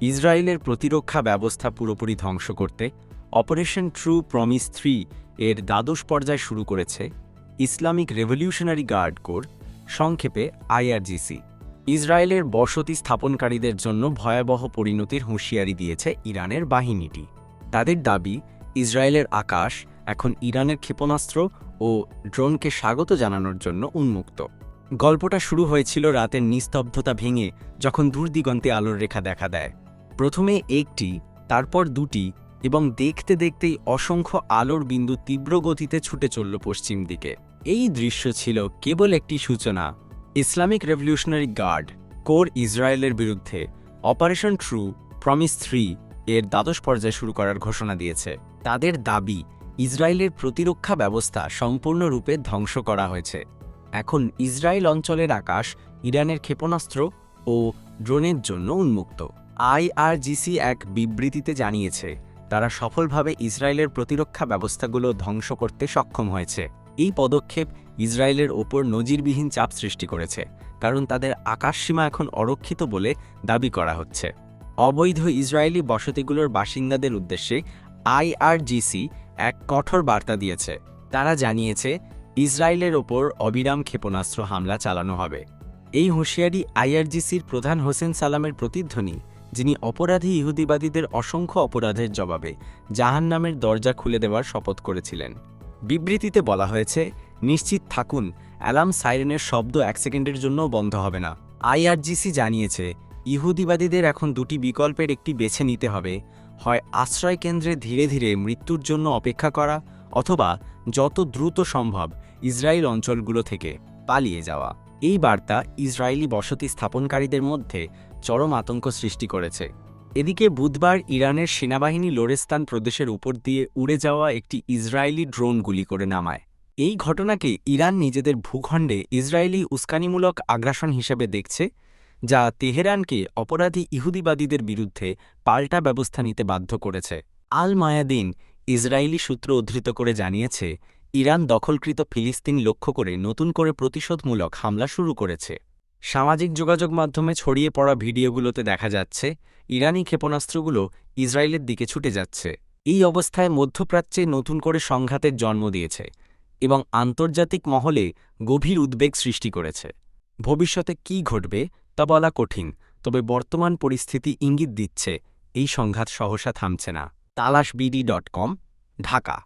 ইসরায়েলের প্রতিরক্ষা ব্যবস্থা পুরোপুরি ধ্বংস করতে অপারেশন ট্রু প্রমিস থ্রি এর দ্বাদশ পর্যায় শুরু করেছে ইসলামিক রেভলিউশনারি গার্ড কোর, সংক্ষেপে আইআরজিসি। ইসরায়েলের বসতি স্থাপনকারীদের জন্য ভয়াবহ পরিণতির হুঁশিয়ারি দিয়েছে ইরানের বাহিনীটি। তাদের দাবি, ইসরায়েলের আকাশ এখন ইরানের ক্ষেপণাস্ত্র ও ড্রোনকে স্বাগত জানানোর জন্য উন্মুক্ত। গল্পটা শুরু হয়েছিল রাতের নিস্তব্ধতা ভেঙে যখন দূরদিগন্তে আলোর রেখা দেখা দেয়। প্রথমে একটি, তারপর দুটি এবং দেখতে দেখতেই অসংখ্য আলোর বিন্দু তীব্র গতিতে ছুটে চলল পশ্চিম দিকে। এই দৃশ্য ছিল কেবল একটি সূচনা, ইসলামিক রেভলিউশনারি গার্ড, কোর ইসরায়েলের বিরুদ্ধে, অপারেশন ট্রু, প্রমিস থ্রি এর দ্বাদশ পর্যায়ে শুরু করার ঘোষণা দিয়েছে। তাদের দাবি, ইসরায়েলের প্রতিরক্ষা ব্যবস্থা সম্পূর্ণরূপে ধ্বংস করা হয়েছে। এখন ইসরায়েল অঞ্চলের আকাশ ইরানের ক্ষেপণাস্ত্র ও ড্রোনের জন্য উন্মুক্ত। আইআরজিসি এক বিবৃতিতে জানিয়েছে, তারা সফলভাবে ইসরায়েলের প্রতিরক্ষা ব্যবস্থাগুলো ধ্বংস করতে সক্ষম হয়েছে। এই পদক্ষেপ ইসরায়েলের ওপর নজিরবিহীন চাপ সৃষ্টি করেছে, কারণ তাদের আকাশসীমা এখন অরক্ষিত বলে দাবি করা হচ্ছে। অবৈধ ইসরায়েলি বসতিগুলোর বাসিন্দাদের উদ্দেশ্যে আইআরজিসি এক কঠোর বার্তা দিয়েছে। তারা জানিয়েছে, ইসরায়েলের ওপর অবিরাম ক্ষেপণাস্ত্র হামলা চালানো হবে। এই হুঁশিয়ারি আইআরজিসির প্রধান হোসেন সালামের প্রতিধ্বনি যিনি অপরাধী ইহুদিবাদীদের অসংখ্য অপরাধের জবাবে জাহান নামের দরজা খুলে দেওয়ার শপথ করেছিলেন। বিবৃতিতে বলা হয়েছে, নিশ্চিত থাকুন, অ্যালার্ম সাইরেনের শব্দ এক সেকেন্ডের জন্যও বন্ধ হবে না। আইআরজিসি জানিয়েছে, ইহুদিবাদীদের এখন দুটি বিকল্পের একটি বেছে নিতে হবে, হয় আশ্রয় কেন্দ্রে ধীরে ধীরে মৃত্যুর জন্য অপেক্ষা করা অথবা যত দ্রুত সম্ভব ইসরায়েল অঞ্চলগুলো থেকে পালিয়ে যাওয়া। এই বার্তা ইসরায়েলি বসতি স্থাপনকারীদের মধ্যে চরম আতঙ্ক সৃষ্টি করেছে। এদিকে বুধবার ইরানের সেনাবাহিনী লোরেস্তান প্রদেশের উপর দিয়ে উড়ে যাওয়া একটি ইসরায়েলি ড্রোন গুলি করে নামায়। এই ঘটনাকে ইরান নিজেদের ভূখণ্ডে ইসরায়েলি উস্কানিমূলক আগ্রাসন হিসেবে দেখছে, যা তেহরানকে অপরাধী ইহুদিবাদীদের বিরুদ্ধে পাল্টা ব্যবস্থা নিতে বাধ্য করেছে। আল মায়াদিন ইসরায়েলি সূত্র উদ্ধৃত করে জানিয়েছে ইরান দখলকৃত ফিলিস্তিন লক্ষ্য করে নতুন করে প্রতিশোধমূলক হামলা শুরু করেছে। সামাজিক যোগাযোগ মাধ্যমে ছড়িয়ে পড়া ভিডিওগুলোতে দেখা যাচ্ছে, ইরানি ক্ষেপণাস্ত্রগুলো ইসরায়েলের দিকে ছুটে যাচ্ছে। এই অবস্থায় মধ্যপ্রাচ্যে নতুন করে সংঘাতের জন্ম দিয়েছে এবং আন্তর্জাতিক মহলে গভীর উদ্বেগ সৃষ্টি করেছে। ভবিষ্যতে কি ঘটবে তা বলা কঠিন, তবে বর্তমান পরিস্থিতি ইঙ্গিত দিচ্ছে, এই সংঘাত সহসা থামছে না। তালাশবিডি ডট কম, ঢাকা।